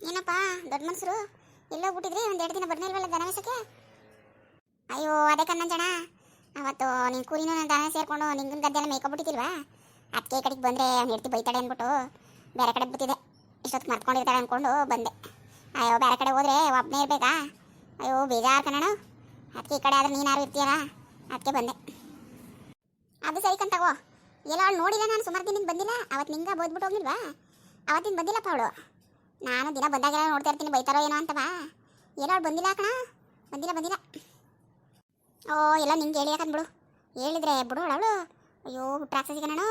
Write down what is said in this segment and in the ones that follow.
ಏನಪ್ಪ, ದೊಡ್ಡ ಮನ್ಸರು? ಎಲ್ಲೋ ಬಿಟ್ಟಿದ್ರಿ ಒಂದ್ ಎರಡು ದಿನ ಬರ್ನಿಲ್ವಲ್ಲ ದನ ಮೇಸಕ್ಕೆ ಅಯ್ಯೋ, ಅದೇ ಕಣ್ಣಂಜಣ ಅವತ್ತು ನಿನ್ ಕೂಲಿನೂ ನನ್ನ ದನ ಸೇರ್ಕೊಂಡು ನಿಂಗನ್ ಗದ್ದೆಲ್ಲ ಮೇಯ್ಕೊಬಿಟ್ಟಿದ್ದಿಲ್ವಾ ಅದಕ್ಕೆ ಈ ಕಡೆಗೆ ಬಂದ್ರೆ ಅವ್ನು ಹೆಡ್ತಿ ಬೈತಾಳೆ ಅಂದ್ಬಿಟ್ಟು ಬೇರೆ ಕಡೆ ಬಿಟ್ಟಿದೆ ಇಷ್ಟೊತ್ತು ಮರ್ಕೊಂಡಿರ್ತಾಳೆ ಅನ್ಕೊಂಡು ಬಂದೆ. ಅಯ್ಯೋ, ಬೇರೆ ಕಡೆ ಹೋದ್ರೆ ಒಬ್ಬನೇ ಇರಬೇಕಾ? ಅಯ್ಯೋ, ಬೇಜಾರು ಕಣಣ ಅದಕ್ಕೆ ಈ ಕಡೆ ಆದ್ರೆ ನೀನಾರು ಇರ್ತೀಯಲ್ಲ? ಅದಕ್ಕೆ ಬಂದೆ. ಅದು ಸರಿ ಕಂತಗೋ ಎಲ್ಲ ಅವಳು ನೋಡಿಲ್ಲ ನಾನು ಸುಮಾರು ದಿನಕ್ಕೆ ಬಂದಿಲ್ಲ. ಅವತ್ತು ನಿಂಗೆ ಬೋದ್ಬಿಟ್ಟು ಹೋಗಿಲ್ವಾ? ಅವತ್ತಿನ ಬಂದಿಲ್ಲಪ್ಪ ಅವಳು. ನಾನು ದಿನ ಬಂದಾಗೆಲ್ಲ ನೋಡ್ತಾ ಇರ್ತೀನಿ, ಬೈತಾರೋ ಏನೋ ಅಂತವಾ ಏನೋ ಬಂದಿಲ್ಲ ಕಣ. ಬಂದಿಲ್ಲ ಬಂದಿಲ್ಲ. ಓ, ಎಲ್ಲ ನಿಂಗೆ ಹೇಳಿ ಯಾಕಂದ್ ಬಿಡು. ಹೇಳಿದ್ರೆ ಬಿಡು ಅವಳು. ಅಯ್ಯೋ ಹುಟ್ಟಾಕ್ಸಿಗೆ ನಾನು.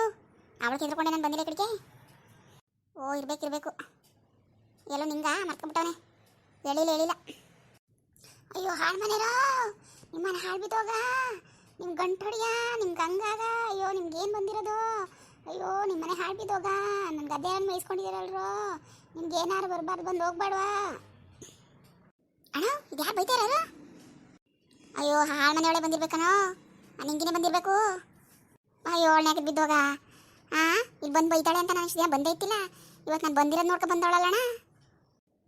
ಅವಳು ಕಿದ್ಕೊಂಡೆ ನಾನು ಬಂದಿಲ್ಲ ಕಡೆಗೆ ಓ, ಇರ್ಬೇಕು, ಇರಬೇಕು. ಎಲ್ಲೋ ನಿಂಗ ಮರ್ಕೊಂಬಿಟ್ಟವನೆ. ಹೇಳಿಲ್ಲ ಹೇಳಿಲ್ಲ. ಅಯ್ಯೋ, ಹಾಳು ಮನೇರೋ. ನಿಮ್ಮನೆ ಹಾಳು ಬಿದ್ದೋಗ. ನಿಮ್ಮ ಗಂಟು ಹೊಡಿಯ ನಿಮ್ಗೆ ಹಂಗಾಗ ಅಯ್ಯೋ ನಿಮ್ಗೆ ಏನು ಬಂದಿರೋದು? ಅಯ್ಯೋ ನಿಮ್ಮ ಮನೆ ಹಾಳು ಬಿದ್ದೋಗ? ನನ್ನ ಗದ್ದೆ ಮೇಯಿಸ್ಕೊಂಡಿದ್ದೀರಲ್ರೋ ನಿಮ್ಗೆ ಏನಾರು ಬರಬಾರ್ದು, ಬಂದು ಹೋಗ್ಬೇಡವಾ? ಅಣ್ಣ, ಇದು ಯಾರು ಬೈತಾರ ಅಯ್ಯೋ ಹಾಳು ಮನೆಯೊಳಗೆ ಬಂದಿರ್ಬೇಕನೋ ನಿಂಗಿನೇ ಬಂದಿರಬೇಕು. ಅಯ್ಯೋ ಒಳ್ಳೆ ಬಿದ್ದೋಗ? ಆ ಇಲ್ಲಿ ಬಂದು ಬೈತಾಳೆ ಅಂತ ನಾನು ಇಷ್ಟು ದಿನ ಬಂದೇ ಇತ್ತಿಲ್ಲ ಇವತ್ತು ನಾನು ಬಂದಿರೋದು ನೋಡ್ಕೊ ಬಂದವಳಲ್ಲಣ್ಣ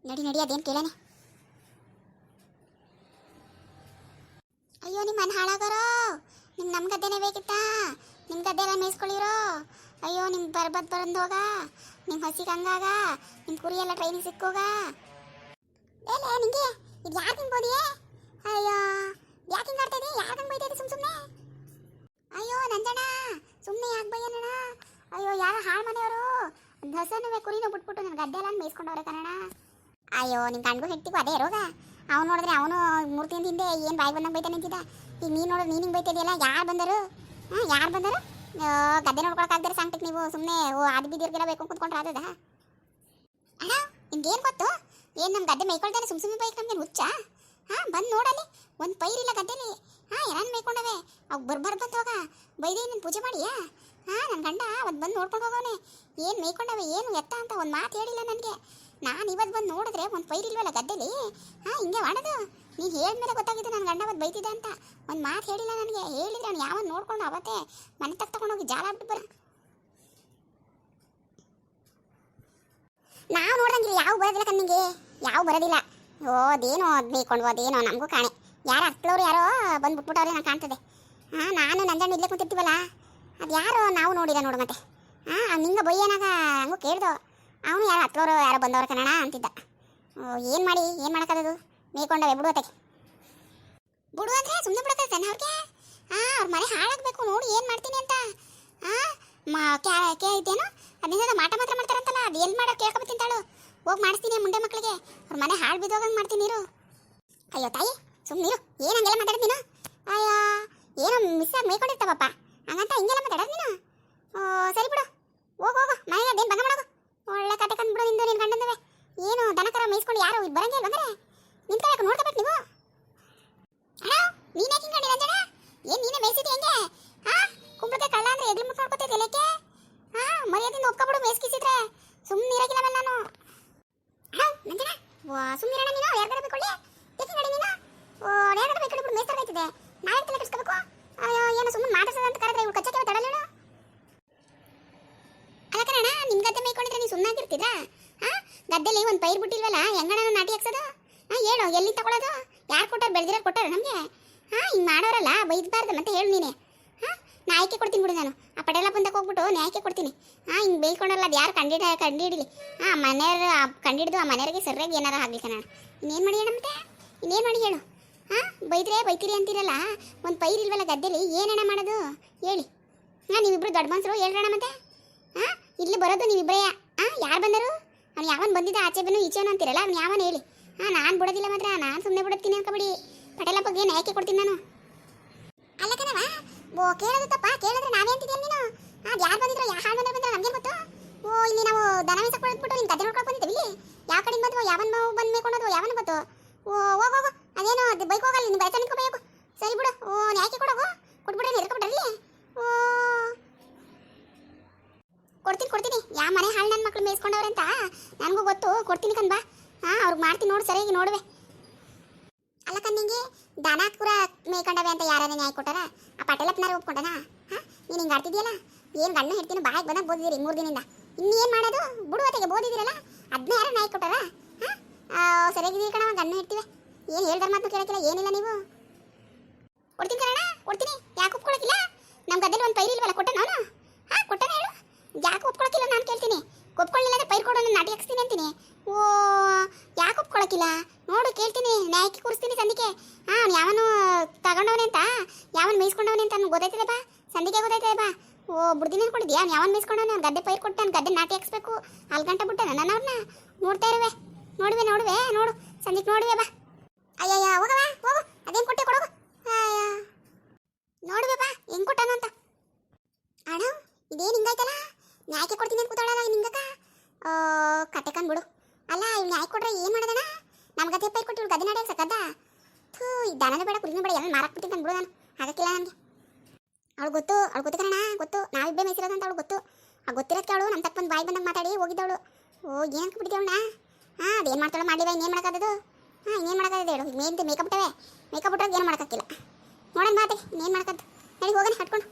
ನಡಿ ನಡಿ, ಅದೇನು ಕೇಳೇನೆ. ಅಯ್ಯೋ ನಿಮ್ಮ ಮನೆ ಹಾಳಾಗೋರೋ? ನಿಮ್ ನಮ್ಮ ಗದ್ದೆನೇ ಬೇಕಿತ್ತಾ? ನಿಮ್ಮ ಗದ್ದೆ ಎಲ್ಲ ಮೇಯಿಸ್ಕೊಳ್ಳಿರೋ? ಅಯ್ಯೋ, ನಿಮ್ ಬರ್ಬದ್ ಬರಂದೋಗ ನಿಮ್ಮ ಹಸಿಗೆ ಹಂಗಾಗ ನಿಮ್ಮ ಕುರಿ ಎಲ್ಲ ಟ್ರೈನಿಗೆ ಸಿಕ್ಕೋಗ. ಏಲೇ ನಿಂಗೆ, ಇದು ಯಾರು ತಿನ್ಬೋದಿಯೇ ಅಯ್ಯೋ, ಯಾಕೆ ಹಿಂಗೆ ಆಡ್ತಾ ಇದೀಯ? ಯಾರು ಹಂಗೆ ಬೈತಾ ಇದೀಯ ಸುಮ್ ಸುಮ್ಮನೆ ಅಯ್ಯೋ ನಂಜಣ್ಣ ಸುಮ್ಮನೆ ಯಾಕೆ ಬೈಯಣ್ಣ ಅಯ್ಯೋ, ಯಾರ ಹಾಳು ಮನೆಯವರು? ಹಸನುವೆ ಕುರಿನೂ ಬಿಟ್ಬಿಟ್ಟು ನನ್ನ ಗದ್ದೆ ಎಲ್ಲ ಮೇಯಿಸ್ಕೊಂಡವ್ರೆ ಕಣಣ್ಣ. ಅಯ್ಯೋ, ನಿನ್ ಕಣ್ಗೂ ಹೆಟ್ಟಿಗೂ ಅದೇ ರೋಗ? ಅವ್ನು ನೋಡಿದ್ರೆ ಅವನು ಮೂರು ದಿನದ ಹಿಂದೆ ಏನು ಬಾಯಿ ಬಂದಂಗೆ ಬೈತಾ ನಿಂತಿದ್ದ ಈಗ ನೀನು ನೋಡಿದ್ರೆ ನೀನು ಹಿಂಗೆ ಬೈತಿದೆಯಲ್ಲ ಯಾರು ಬಂದರು? ಹಾಂ ಯಾರು ಬಂದರು? ಗದ್ದೆ ನೋಡ್ಕೊಳಕ್ಕಾಗ್ದಿರ ಸಾಂಗ್ಟಿಕ್ ನೀವು ಸುಮ್ಮನೆ ಓ ಅದು ಬಿದ್ದಿರ್ಗೆಲ್ಲ ಬೇಕು ಕುತ್ಕೊಂಡ್ರೆ ಆದದ ಅಣ್ಣ, ನಿಮ್ಗೇನು ಗೊತ್ತು? ಏನು ನಮ್ಮ ಗದ್ದೆ ಮೇಯ್ಕೊಳ್ತಾನೆ ಸುಮ್ ಸುಮ್ಮನೆ ಬೈಕ್ ನಮ್ಗೆ ಹುಚ್ಚ? ಹಾಂ, ಬಂದು ನೋಡಲ್ಲಿ, ಒಂದು ಪೈರಿಲ್ಲ ಗದ್ದೆಲಿ. ಹಾಂ ಯಾರನ್ನ ಮೇಯ್ಕೊಂಡವೆ. ಅವು ಬರ್ಬಾರ್ದು ಬಂದು ಹೋಗ. ಬೈದಿ, ನೀನು ಪೂಜೆ ಮಾಡಿಯಾ? ಹಾಂ ನನ್ನ ಗಂಡ ಒಂದು ಬಂದು ನೋಡ್ಕೊಂಡು ಹೋಗೋನೆ ಏನು ಮೇಯ್ಕೊಂಡವೆ, ಏನು ಎತ್ತ ಅಂತ ಒಂದು ಮಾತು ಹೇಳಿಲ್ಲ ನನಗೆ. ನಾನು ಇವತ್ತು ಬಂದು ನೋಡಿದ್ರೆ ಒಂದು ಪೈರಿಲ್ವಲ್ಲ ಗದ್ದೆಲಿ? ಹಾಂ, ಹಿಂಗೆ ಮಾಡೋದು. ನೀನು ಹೇಳಿದ್ಮೇಲೆ ಗೊತ್ತಾಗಿದ್ದು ನನ್ನ ಗಂಡ ಬಂದು ಬೈತಿದ್ದೆ ಅಂತ. ಒಂದು ಮಾತು ಹೇಳಿಲ್ಲ ನನಗೆ. ಹೇಳಿದ್ರೆ ಅವ್ನು ಯಾವ ನೋಡ್ಕೊಂಡು ಅವತ್ತೇ ಮನೆ ತಕ್ಕ ತಗೊಂಡೋಗಿ ಜಾಲ ಬಿಟ್ಟು ಬರ. ನಾವು ನೋಡ್ದಂಗಿಲ್ಲ, ಯಾವ ಬರೋದಿಲ್ಲ ಕಣ್ಣಿಗೆ. ಯಾವ ಬರೋದಿಲ್ಲ. ಓ, ಅದೇನೋ ಅದು ಬೇಕೊಂಡು ಅದೇನೋ ನಮಗೂ ಕಾಣೆ. ಯಾರು ಹತ್ಲವ್ರು ಯಾರೋ ಬಂದು ಬಿಟ್ಬಿಟ್ಟವ್ರೆ ನಾನು ಕಾಣ್ತದೆ. ಹಾಂ, ನಾನು ನಂಜಣ್ಣ ಇಲ್ಲೇ ಕೂತಿರ್ತೀವಲ್ಲ? ಅದು ಯಾರೋ ನಾವು ನೋಡಿಲ್ಲ ನೋಡು ಮತ್ತೆ. ಹಾಂ, ನಿಂಗೆ ಬೈಯನಾಗ ಹಂಗೂ ಕೇಳ್ದೋ. ಅವನು ಯಾರು ಹತ್ತೋರು ಯಾರೋ ಬಂದವ್ರ ಕನ್ನಡ ಅಂತಿದ್ದ. ಏನು ಮಾಡಿ, ಏನು ಮಾಡೋಕ್ಕದು ಮೇಯ್ಕೊಂಡವೆ ಬಿಡು ಅತ್ತಗೆ ಬಿಡು ಅಂದರೆ ಸುಮ್ಮನೆ ಬಿಡಕ್ಕೆ ಅವ್ರಿಗೆ? ಹಾಂ ಅವ್ರ ಮನೆ ಹಾಳಾಗಬೇಕು, ನೋಡಿ ಏನು ಮಾಡ್ತೀನಿ ಅಂತ. ಹಾಂ ಮಾ, ಕ್ಯಾ ಕೇ ಇದೇನು ಅದರಿಂದ ಮಾಟ ಮಾತ್ರ ಮಾಡ್ತಾರಂತಲ್ಲ, ಅದು ಎಲ್ಲಿ ಮಾಡೋ ಕೇಳ್ಕೊಬತ್ತಿಂತಾಳು ಹೋಗಿ ಮಾಡಿಸ್ತೀನಿ ಮುಂಡೆ ಮಕ್ಕಳಿಗೆ ಅವ್ರ ಮನೆ ಹಾಳು ಬಿದ್ದೋಗಂಗೆ ಮಾಡ್ತೀನಿ ನೀರು ಅಯ್ಯೋ, ತಾಯಿ ಸುಮ್ಮನೆ ಏನು ಹಂಗೆಲ್ಲ ಮಾತಾಡೋದು ನೀನು? ಅಯ್ಯೋ, ಏನೋ ಮಿಸ್ ಆಗಿ ಮೇಯ್ಕೊಂಡಿರ್ತಾವಪ್ಪ. ಹಂಗಂತ ಹಿಂಗೆಲ್ಲ ಮಾತಾಡೋದು ನೀನು ಓ ಸರಿ ಬಿಡು ಹೋಗು ಹೋಗು ಮನೆಗೆ ಅದೇನು ಬಂಗ ಮಾಡೋದು ಒಳ್ಳೆ ಕತೆ ಕಂದ್ಬಿಡು ನಿಂದು ನಿನ್ನ ಗಂಡಂದವೆ ಏನು ದನ ಕರ ಮೇಯಿಸ್ಕೊಂಡು ಯಾರು ಇಲ್ಲಿ ಬರಂಗಿಲ್ಲ ಬಂದ್ರೆ ನಿಂತ್ಕೊಳ್ಳೋಕೆ ನೋಡ್ಕೋಬೇಕು ನೀವು? ಅಣ್ಣ ನೀನೇ ಹಿಂಗಡಿ ರಂಜನ ಏನ್ ನೀನೇ ಮೇಯಿಸಿದಿ ಹೆಂಗೆ? ಹಾ ಕುಂಬಳಕ್ಕೆ ಕಳ್ಳ ಅಂದ್ರೆ ಎಗ್ಲಿ ಮುಟ್ಟು ನೋಡ್ಕೊತಿದ್ದೆ ಲೆಕ್ಕೆ ಹಾ ಮರ್ಯಾದಿಂದ ಒಪ್ಕೊಬಿಡು ಮೇಯಿಸ್ಕಿಸಿದ್ರೆ. ಸುಮ್ಮನೆ ಇರಕ್ಕಿಲ್ಲ ನಾನು. ಅಣ್ಣ ನಂಜನ? ವಾ ಸುಮ್ಮನೆ ನೀನು? ಯಾರ್ಗಾರ ಬೇಕೊಳ್ಳಿ ಏಕೆ ನಡಿ ನೀನು? ಓ ಯಾರ್ಗಾರ ಬೇಕೊಳ್ಳಿ ಬಿಡು ಮೇಯಿಸ್ತಾರಾಯ್ತದೆ ನಾಳೆ ತಲೆ ಕೆಡಿಸ್ಕೋಬೇಕು? ಅಯ್ಯೋ, ಏನೋ ಸುಮ್ಮನೆ ಮಾಡಿಸೋದು ಅಂತ ಕರೆದ್ರೆ ಇವ್ರು ಕಚ್ಚಕ್ಕೆ ತಡಲೇನು ಅಲ್ಲ ಕಣ ನಿಮ್ ಗದ್ದೆ ಮೇಯ್ಕೊಂಡಿದ್ರೆ ನೀವು ಸುಮ್ಮನಾಗಿರ್ತೀರಾ ಹಾ ಗದ್ದೆಲಿ ಒಂದು ಪೈರ್ ಬಿಟ್ಟಿಲ್ವಲ್ಲ, ಹೆಂಗಣ್ಣ ನಾಟಿ ಹಾಕ್ಸೋದು? ಹಾ, ಹೇಳು ಎಲ್ಲಿ ತಗೊಳ್ಳೋದು ಯಾರು ಕೊಟ್ಟಾರ ಬೆಳೆದಿರೋ ಕೊಟ್ಟಾರ ನಮಗೆ? ಹಾಂ, ಹಿಂಗೆ ಮಾಡೋರಲ್ಲ, ಬೈದ್ಬಾರ್ದು ಮತ್ತೆ ಹೇಳು ನೀನೆ. ಹಾಂ, ನಾ ಆಯ್ಕೆ ಕೊಡ್ತೀನಿ ಬಿಡು ನಾನು. ಆ ಪಡೆಲ್ಲ ಬಂದಕ್ಕೆ ಹೋಗ್ಬಿಟ್ಟು ನಾ ಆಯ್ಕೆ ಕೊಡ್ತೀನಿ. ಹಾಂ, ಹಿಂಗೆ ಬೇಯ್ಕೊಂಡಲ್ಲ ಅದು ಯಾರು ಕಂಡಿಡ, ಕಂಡಿಡಿಲಿ? ಹಾಂ, ಮನೆಯವ್ರು ಕಂಡಿಡ್ದು ಆ ಮನೆಯವ್ರಿಗೆ ಸರಿಯಾಗಿ ಏನಾರ ಆಗಲಿ ಕಣ ಇನ್ನೇನು ಮಾಡಿ ಹೇಳ ಮತ್ತೆ? ಇನ್ನೇನು ಮಾಡಿ ಹೇಳು? ಹಾಂ, ಬೈದ್ರೆ ಬೈತೀರಿ ಅಂತೀರಲ್ಲ, ಒಂದು ಪೈರು ಇಲ್ವಲ್ಲ ಗದ್ದೆಲಿ ಏನಣ್ಣ ಮಾಡೋದು? ಹೇಳಿ. ಹಾಂ, ನೀವಿಬ್ರು ದೊಡ್ಡ ಮನ್ಸರು ಹೇಳ್ರಣ ಮತ್ತೆ? ಹಾಂ, ಇಲ್ಲಿ ಬರೋದು ನೀವಿಬ್ಬರೇ ಹಾಂ, ಯಾರು ಬಂದರು? ಅವ್ನು ಯಾವನ್ ಬಂದಿದ್ದ, ಆಚೆ ಬನ್ನು ಈಚೆನೋ ಅಂತೀರಲ್ಲ, ಅವ್ನು ಯಾವನ್ ಹೇಳಿ? ಹಾ, ನಾನು ಬಿಡೋದಿಲ್ಲ ಮಾತ್ರ. ನಾನು ಸುಮ್ಮನೆ ಬಿಡುತ್ತೀನಿ ಅನ್ಕೊಬಿಡಿ. ಪಟೇಲ ಬಗ್ಗೆ ಯಾಕೆ ಕೊಡ್ತೀನಿ ನಾನು. ಅಲ್ಲ ಕಣವ ಓ, ಕೇಳೋದು ತಪ್ಪ. ಕೇಳಿದ್ರೆ ನಾವೇ ಅಂತಿದ್ದೀನಿ ನೀನು. ಅದು ಯಾರು ಬಂದಿದ್ರು, ಯಾವ ಹಾಳು ಬಂದ್ರೆ ಬಂದ್ರೆ ನಮಗೆ ಗೊತ್ತು? ಓ, ಇಲ್ಲಿ ನಾವು ದನ ಮೇಸಕ್ಕೊಳ್ಬಿಟ್ಟು ನಿನ್ನ ಗದ್ದೆ ನೋಡ್ಕೊಂಡು ಬಂದಿದ್ದೀವಿ ಇಲ್ಲಿ? ಯಾವ ಕಡೆಯಿಂದ ಬಂದ್ವು, ಯಾವನ್ ಬಂದು ಮೇಕೊಂಡೋದು ಯಾವನ್ ಗೊತ್ತು? ಓ, ಹೋಗೋ, ಹೋಗು. ಅದೇನೋ, ಅದು ಬೈಕ್ ಹೋಗಲ್ಲ ಬೈಕ್ ಬೈತಾ ನಿಂತ್ಕೋಬೇಕು ಸರಿ ಬಿಡು. ಓ ಯಾಕೆ ಕೊಡೋಗು. ಕೊಟ್ಬಿಡು ಇರ್ಕೊಬಿಟ್ಟಲ್ಲಿ ಓ. ಕೊಡ್ತೀನಿ ಕೊಡ್ತೀನಿ. ಯಾವ ಮನೆ ಹಾಳು ನನ್ನ ಮಕ್ಳು ಮೇಯಿಸ್ಕೊಂಡವ್ರೆ ಅಂತ? ನನಗೂ ಗೊತ್ತು. ಕೊಡ್ತೀನಿ ಕಣ್ ಬಾ. ಹಾಂ, ಅವ್ರಿಗೆ ಮಾಡ್ತೀನಿ ನೋಡು ಸರಿಯಾಗಿ ನೋಡುವೆ. ಅಲ್ಲ ಕಣ್ಣಿಂಗೆ, ದನ ಕೂಡ ಮೇಯ್ಕೊಂಡವೆ ಅಂತ ಯಾರನ್ನ ನ್ಯಾಯ ಕೊಟ್ಟಾರ? ಆ ಪಟೇಲಪ್ಪನಾರು ಒಪ್ಕೊಂಡನ? ಹಾಂ, ನೀನು ಹಿಂಗೆ ಆಡ್ತಿದ್ಯಲ್ಲ ಏನು ಗಂಡ ಹಿಡ್ತೀನಿ ಬಾಯಿಗೆ ಬಂದಾಗ ಬೋದಿದ್ದೀರಿ ಮೂರು ದಿನದಿಂದ. ಇನ್ನೇನು ಮಾಡೋದು? ಬುಡುವತೆಗೆ ಬೋದಿದ್ದೀರಲ್ಲ? ಅದನ್ನ ಯಾರು ನ್ಯಾಯ ಕೊಟ್ಟಾರ? ಹಾಂ ಸರಿಯಾಗಿದ್ದೀರಿ ಕಣ ಗಂಡ ಹಿಡ್ತೀವಿ. ಏನು ಹೇಳ್ದಾರ ಮಾತು ಕೇಳಕ್ಕಿಲ್ಲ, ಏನಿಲ್ಲ ನೀವು. ಕೊಡ್ತೀನಿ ಕಣ ಕೊಡ್ತೀನಿ. ಯಾಕೆ ಒಪ್ಕೊಳಕ್ಕಿಲ್ಲ? ನಮ್ಮ ಗದ್ದೆಲಿ ಒಂದು ಪೈರಿ ಇಲ್ವಲ್ಲ ಕೊಟ್ಟೆ ನಾನು ಹಾಂ ಕೊಟ್ಟೆ ಹೇಳು. ಯಾಕೆ ಒಪ್ಕೊಳಕ್ಕಿಲ್ಲ, ನಾನು ಕೇಳ್ತೀನಿ. ಒಪ್ಕೊಳ್ಳಿಲ್ಲ ಅಂದ್ರೆ ಪೈರು ಕೊಡೋ ನಾಟಿ ಹಾಕ್ಸ್ತೀನಿ ಅಂತೀನಿ. ಓ, ಯಾಕೆ ಒಪ್ಕೊಳಕಿಲ್ಲ? ನೋಡು, ಕೇಳ್ತೀನಿ. ನ್ಯಾಯಕ್ಕೆ ಕೂರಿಸ್ತೀನಿ ಸಂದಿಕೆ ಹಾಂ, ಅವ್ನು ಯಾವನು ತಗೊಂಡವನೆ ಅಂತ. ಯಾವನು ಮೇಯಿಸ್ಕೊಂಡವನೆ ಅಂತ ನನ್ಗೆ ಗೊತ್ತಾಯ್ತದೆ ಬಾ. ಸಂದಿಕೆ ಗೊತ್ತಾಯ್ತದೆ ಬಾ. ಓ, ಬುಡ್ದಿನ ಅನ್ಕೊಂಡಿದ್ಯಾ? ಅವ್ನು ಯಾವನ್ ಮೇಯಿಸ್ಕೊಂಡವನೆ? ಅವ್ನು ಗದ್ದೆ ಪೈರು ಕೊಟ್ಟ ನಾನು ಗದ್ದೆ ನಾಟಿ ಹಾಕ್ಸ್ಬೇಕು. ಅಲ್ಲಿ ಗಂಟೆ ಬಿಟ್ಟ ನಾನು ಅವ್ರನ್ನ ನೋಡ್ತಾ ಇರುವೆ. ನೋಡುವೆ ನೋಡುವೆ. ನೋಡು ಸಂದಿಕ್ ನೋಡುವೆ ಬಾ. ಅಯ್ಯಯ್ಯ ಹೋಗವ ಹೋಗು. ಅದೇನು ಕೊಟ್ಟೆ ಕೊಡೋಗು ನೋಡುವೆ ಬಾ, ಹೆಂಗ್ ಕೊಟ್ಟಾನು ಅಂತ. ಅಣ್ಣ ಇದೇನು ಹಿಂಗಾಯ್ತಲ್ಲ? ನ್ಯಾಯಕ್ಕೆ ಕೊಡ್ತೀನಿ ಅಂತ ಕೂತಾಳಲ್ಲ ನಿಂಗಕ್ಕ ಕತೆ ಬಿಡು ಅಲ್ಲ, ಇವ್ನು ನ್ಯಾಯ ಕೊಡ್ರೆ ಏನು ಮಾಡೋದಣ್ಣ? ನಮ್ಮ ಗದ್ದೆ ಪೈರ್ ಕೊಟ್ಟು ಗದ್ದೆ ನಡೆಯಕ್ಕೆ ಸಕ್ಕದ ಥೂ, ಈ ದನದ ಬೇಡ, ಕುರಿನೂ ಬೇಡ ಎಲ್ಲ ಮಾರಕ್ ಬಿಟ್ಟಿದ್ದು ಬಿಡು ನಾನು. ಆಗಕ್ಕಿಲ್ಲ ನನಗೆ. ಅವಳು ಗೊತ್ತು ಅವಳು ಗೊತ್ತು ಕಣ ಗೊತ್ತು. ನಾವಿಬ್ಬೇ ಮೇಯ್ಸಿರೋದು ಅಂತ ಅವಳು ಗೊತ್ತು. ಆ ಗೊತ್ತಿರೋದಕ್ಕೆ ಅವಳು ನಮ್ಮ ತಪ್ಪೊಂದು ಬಾಯಿ ಬಂದಂಗೆ ಮಾತಾಡಿ ಹೋಗಿದ್ದವಳು. ಓ, ಏನು ಬಿಟ್ಟಿದ್ದೇವಣ್ಣ ಹಾಂ, ಅದೇನು ಮಾಡ್ತಾಳೋ ಮಾಡಿವ ಇನ್ನೇನು ಮಾಡೋಕ್ಕಾಗದು ಹಾಂ, ಇನ್ನೇನು ಮಾಡೋಕ್ಕಾಗದು ಹೇಳು. ಮೇನ್ ಮೇಕಪ್ ಬಿಟ್ಟವೆ. ಮೇಕಪ್ ಬಿಟ್ಟರೆ ಏನು ಮಾಡೋಕ್ಕಾಗಿಲ್ಲ ನೋಡೋಣ ಮಾತೆ ಇನ್ನೇನು ಮಾಡೋಕ್ಕದ್ದು. ನಡಿ, ಹೋಗೋಣ ಹಟ್ಕೊಂಡು